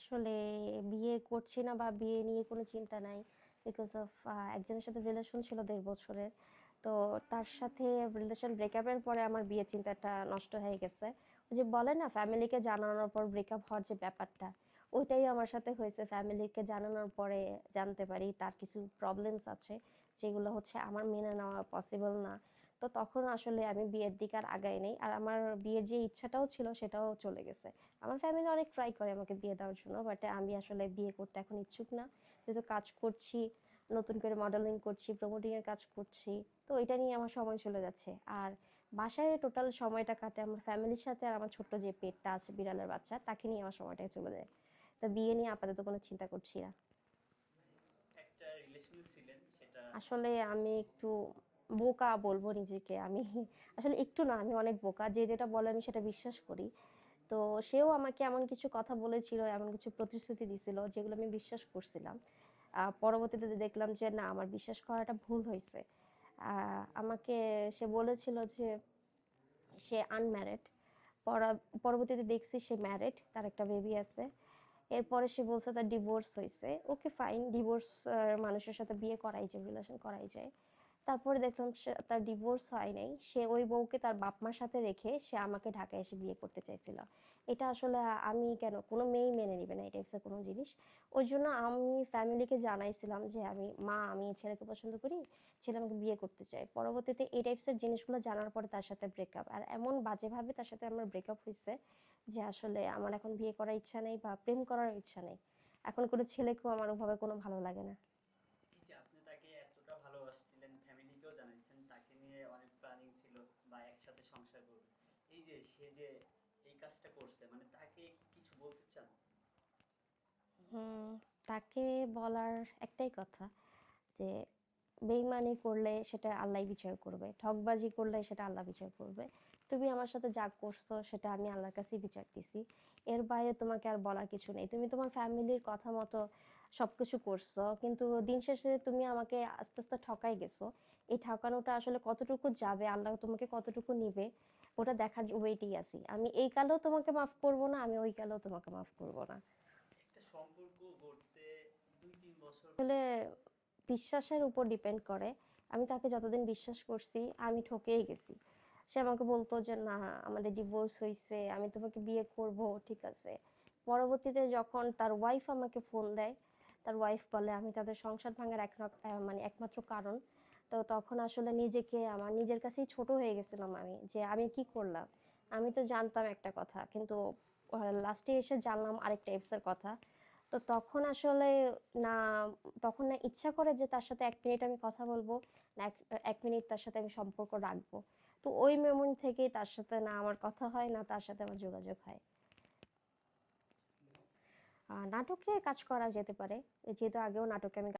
আসলে বিয়ে করছি না বা বিয়ে নিয়ে কোনো চিন্তা নাই বিকজ অফ একজনের সাথে রিলেশন ছিল দেড় বছরের। তো তার সাথে রিলেশন ব্রেকআপের পরে আমার বিয়ের চিন্তাটা নষ্ট হয়ে গেছে। ওই যে বলে না ফ্যামিলিকে জানানোর পর ব্রেকআপ হওয়ার যে ব্যাপারটা, ওইটাই আমার সাথে হয়েছে। ফ্যামিলিকে জানানোর পরে জানতে পারি তার কিছু প্রবলেমস আছে, যেগুলো হচ্ছে আমার মেনে নেওয়া পসিবল না। তো তখন আসলে আমি বিয়ের দিকে আর আগাই নেই। আর আমার বিয়ের যে ইচ্ছাটাও ছিল সেটাও চলে গেছে। আমার ফ্যামিলি অনেক ট্রাই করে আমাকে বিয়ে দেওয়ার জন্য বাট আমি আসলে বিয়ে করতে এখন ইচ্ছুক না। যেহেতু কাজ করছি নতুন করে মডেলিং করছি প্রমোটিং এর কাজ করছি তো এটা নিয়ে আমার সময় চলে যাচ্ছে। আর বাসায় টোটাল সময়টা কাটে আমার ফ্যামিলির সাথে আর আমার ছোট্ট যে পেটটা আছে বিড়ালের বাচ্চা তাকে নিয়ে আমার সময়টা চলে যায়। তো বিয়ে নিয়ে আপাতত কোনো চিন্তা করছি না। আসলে আমি একটু বোকা বলব নিজেকে। আমি আসলে একটু না, আমি অনেক বোকা। যে যেটা বলে আমি সেটা বিশ্বাস করি। তো সেও আমাকে এমন কিছু কথা বলেছিল, এমন কিছু প্রতিশ্রুতি দিছিল, যেগুলো আমি বিশ্বাস করছিলাম। পরবর্তীতে দেখলাম যে না, আমার বিশ্বাস করাটা ভুল হয়েছে। আমাকে সে বলেছিল যে সে আনম্যারিড পরবর্তীতে দেখছি সে ম্যারিড তার একটা বেবি আছে। এরপরে সে বলছে তার ডিভোর্স হয়েছে। ওকে ফাইন ডিভোর্স মানুষের সাথে বিয়ে করাই যায় রিলেশন করাই যায়। তারপরে দেখলাম সে- তার ডিভোর্স হয় নাই। সে ওই বউকে তার বাপ মার সাথে রেখে সে আমাকে ঢাকায় এসে বিয়ে করতে চাইছিল। এটা আসলে আমি কেন, কোনো মেয়েই মেনে নিবে না এই টাইপসের কোনো জিনিস। ওই জন্য আমি ফ্যামিলিকে জানাইছিলাম যে আমি, মা, আমি ছেলেকে পছন্দ করি, ছেলে আমাকে বিয়ে করতে চায়। পরবর্তীতে এই টাইপসের জিনিসগুলো জানার পরে তার সাথে ব্রেকআপ আর এমন বাজেভাবে তার সাথে আমার ব্রেকআপ হয়েছে যে আসলে আমার এখন বিয়ে করার ইচ্ছা নেই বা প্রেম করার ইচ্ছা নেই। এখন কোনো ছেলেকেও আমার ওভাবে কোনো ভালো লাগে না এই যে আপনি তাকে এতটা ভালোবাসছিলেন ফ্যামিলিকেও জানাইছেন তাকে নিয়ে অনেক প্ল্যানিং ছিল বা একসাথে সংসার করবে এই যে সে যে এই কাজটা করছে মানে তাকে কিছু বলতে চান? হুম, তাকে বলার একটাই কথা যে, বেইমানি করলে সেটা আল্লাহ বিচার করবে ঠকবাজি করলে সেটা আল্লাহ বিচার করবে। তুমি আমার সাথে যা করছ সেটা আমি আল্লাহর কাছেই বিচার দিছি। এর বাইরে তোমাকে আর বলার কিছু নেই। তুমি তোমার ফ্যামিলির কথা মতো সবকিছু করছ, কিন্তু দিন শেষে তুমি আমাকে আস্তে আস্তে ঠকাই গেছো। এই ঠকানোটা আসলে কতটুকু যাবে, আল্লাহ তোমাকে কতটুকু নিবে ওটা দেখার ওয়েটেই আছি। আমি এই কালেও তোমাকে মাফ করব না আমি ওই কালেও তোমাকে মাফ করব না। একটা সম্পর্ক গড়তে দুই তিন বছর আসলে বিশ্বাসের উপর ডিপেন্ড করে। আমি তাকে যতদিন বিশ্বাস করছি আমি ঠকেই গেছি। সে আমাকে বলতো যে না আমাদের ডিভোর্স হয়েছে আমি তোমাকে বিয়ে করব ঠিক আছে। পরবর্তীতে যখন তার ওয়াইফ আমাকে ফোন দেয় তার ওয়াইফ বলে আমি তাদের সংসার ভাঙার এক মানে একমাত্র কারণ। তো তখন আসলে নিজেকে আমার নিজের কাছেই ছোট হয়ে গেছিলাম আমি যে আমি কি করলাম? আমি তো জানতাম একটা কথা কিন্তু লাস্টে এসে জানলাম আরেক টাইপসের কথা। তো তখন আসলে না, তখন না ইচ্ছা করে যে তার সাথে এক মিনিট আমি কথা বলব, না এক মিনিট তার সাথে আমি সম্পর্ক রাখব। তো ওই মেমোরি থেকেই তার সাথে না আমার কথা হয়, না তার সাথে আমার যোগাযোগ হয়। নাটকে কাজ করা যেতে পারে, যেহেতু আগেও নাটকে আমি